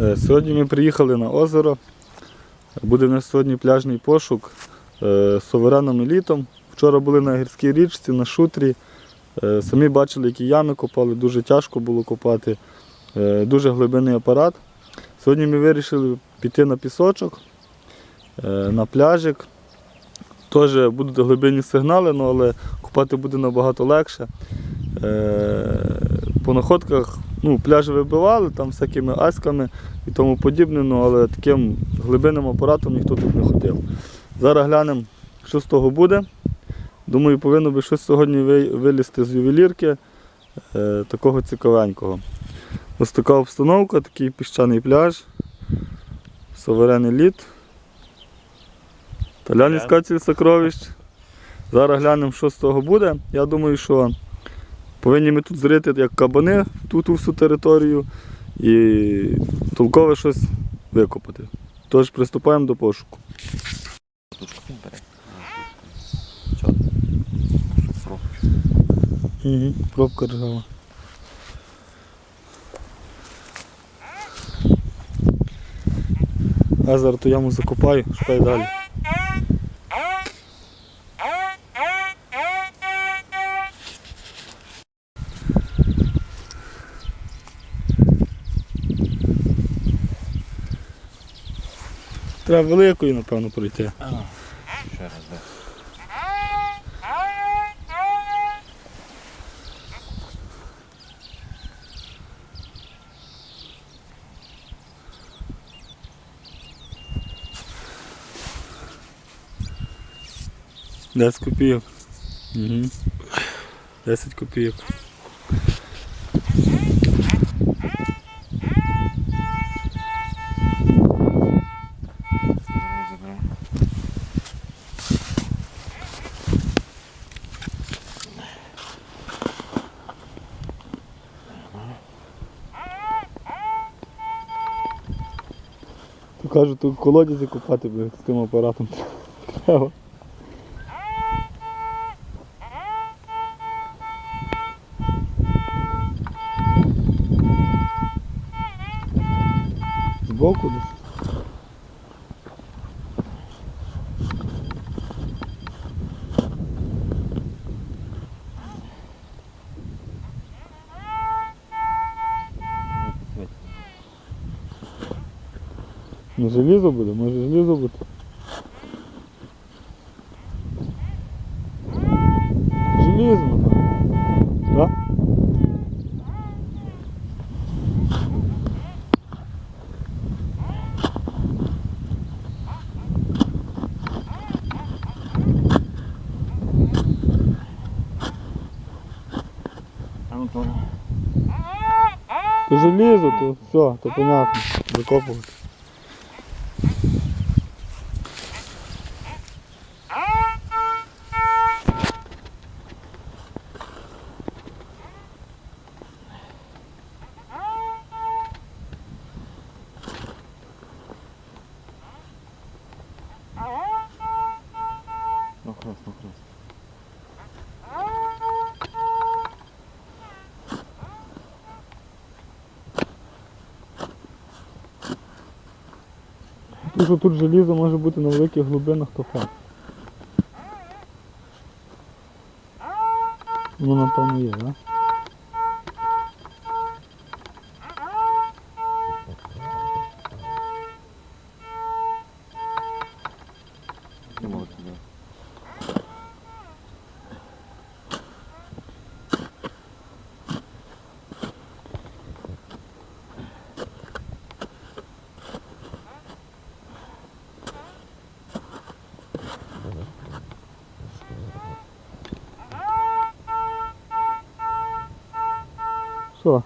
Е, Сьогодні ми приїхали на озеро. Буде в нас сьогодні пляжний пошук е, з сувереном і літом. Вчора були на гірській річці, на шутрі. Е, Самі бачили, які ями копали, дуже тяжко було копати, дуже глибинний апарат. Сьогодні ми вирішили піти на пісочок, на пляжик. Теж будуть глибинні сигнали, ну, але купати буде набагато легше. По находках ну, пляжі вибивали там всякими аськами і тому подібне, ну, але таким глибинним апаратом ніхто тут не ходив. Зараз глянемо, що з того буде. Думаю, повинно би щось сьогодні вилізти з ювелірки е, такого цікавенького. Ось така обстановка, такий піщаний пляж, суверенний лід. Талян іскатель сокровищ. Зараз глянемо, що з того буде. Я думаю, що повинні ми тут зрити як кабани ту, ту всю територію і толкове щось викопати. Тож приступаємо до пошуку. Угу. Пробка ржава. Зараз ту яму закопаю, шукай далі. Треба великою, напевно, пройти. Ще раз, да. Десять копійок. Угу. 10 копійок. То кажуть, тут колодязі копати би з тим апаратом треба. Збоку десь. Ну желізо буде, може желізо бути. Желізо, напевно. Так? А ну то. То желізо, то все, то понятно. Закопувати. Що тут желізо може бути на великих глибинах, то факт. Воно напевно є, так? Не Що?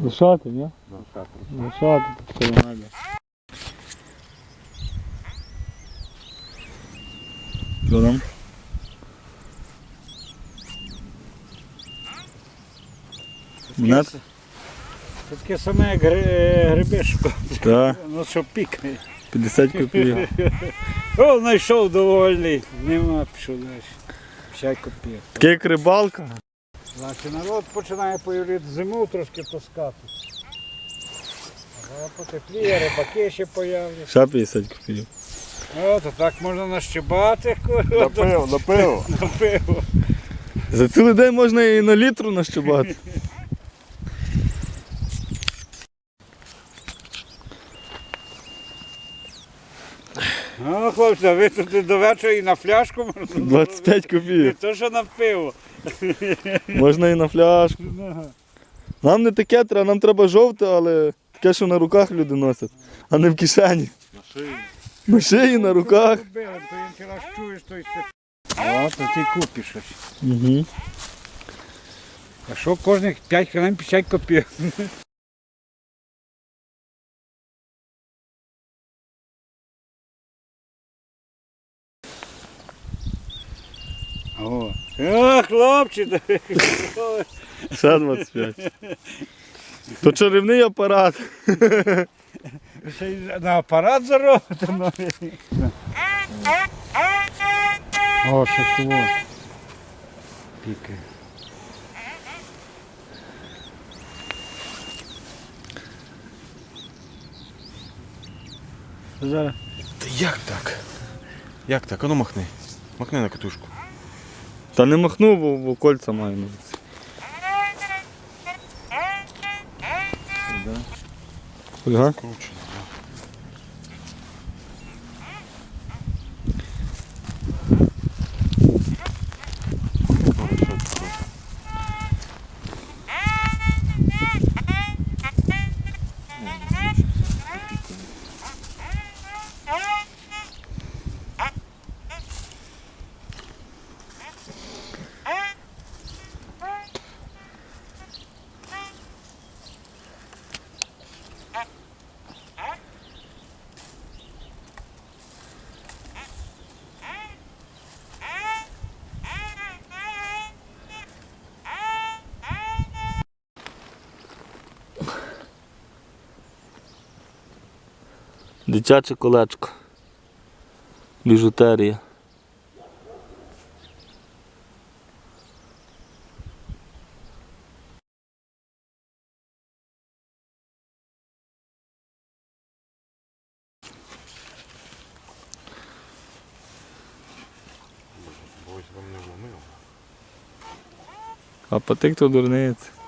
Лишати, ні? Ну, так. Лишати тут колонада. Що там? Монет? Це таке саме як гри- гриби шукати. Так. Ну що пікає. 50 копійок. О, знайшов довольний. Нема, пішов далі. 50 копійок. Таке як рибалка. Значить, народ починає появляти зиму трошки таскати. А потепліє, рибаки ще появляться. Ще 50 копійок. О, то так можна нащебати, На пиво, на пиво. на пиво. За цілий день можна і на літру нащибати. Ну, хлопці, а ви тут до вечора і на фляжку можна. 25 Не копійок. то, що на пиво. Можна і на фляжку. Нам не таке треба, нам треба жовте, але таке, що на руках люди носять, а не в кишені. На шиї. На шиї, на руках. О, то ти купиш щось. Угу. А що кожних 5 хвилин 50 копійок? О, хлопці, Ще 25. То чарівний апарат. ще й на апарат заробити новий. О, що ж того. Піки. Зараз. Та як так? Як так? Ану махни. Махни на катушку. Та не махну, бо, бо кольця маю на руці. Ольга? Круче. Дитяче колечко. Біжутерія. А патик то дурниць.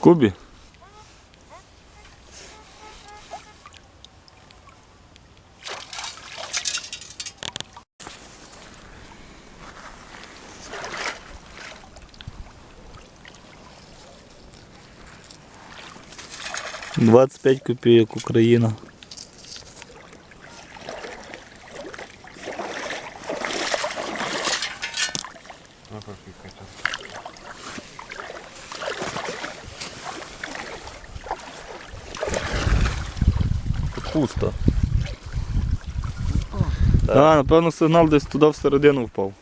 В скубі? Двадцять п'ять копійок Україна. На Пусто. А, напевно, сигнал десь туди всередину впав.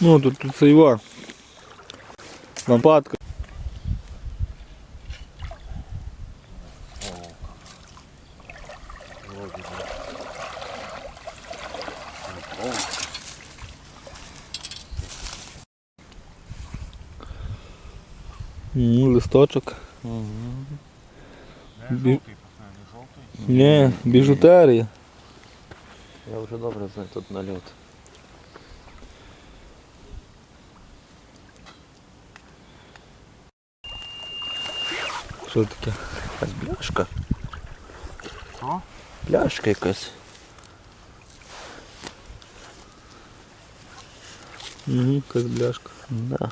Ну, тут, тут це його. Лампадка. Вроді, да. М, Листочок. Не Бі- жовтий, пацан, не жовтий. Ні, біжутерія. Я вже добре знаю тут нальот. Що таке? Якась пляшка. Що? Пляшка якась. Угу, якась бляшка. Да.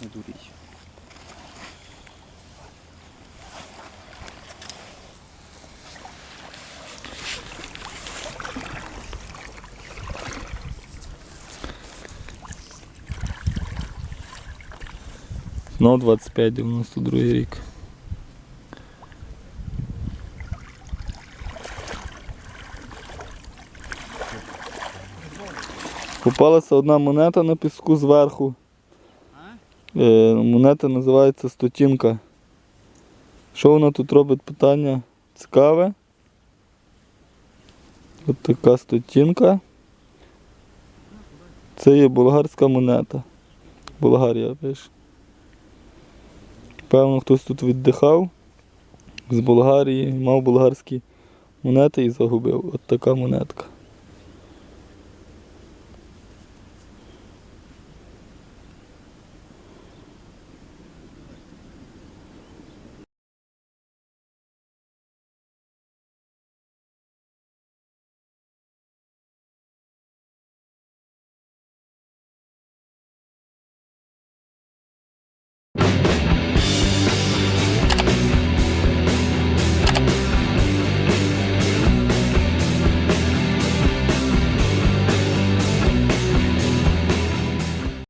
Не дуріть. Но 25 92 рік. Попалася одна монета на піску зверху. Е, монета називається стотінка. Що вона тут робить питання цікаве? От така стотінка. Це є болгарська монета. Болгарія пише. Певно, хтось тут віддихав з Болгарії, мав болгарські монети і загубив. От така монетка.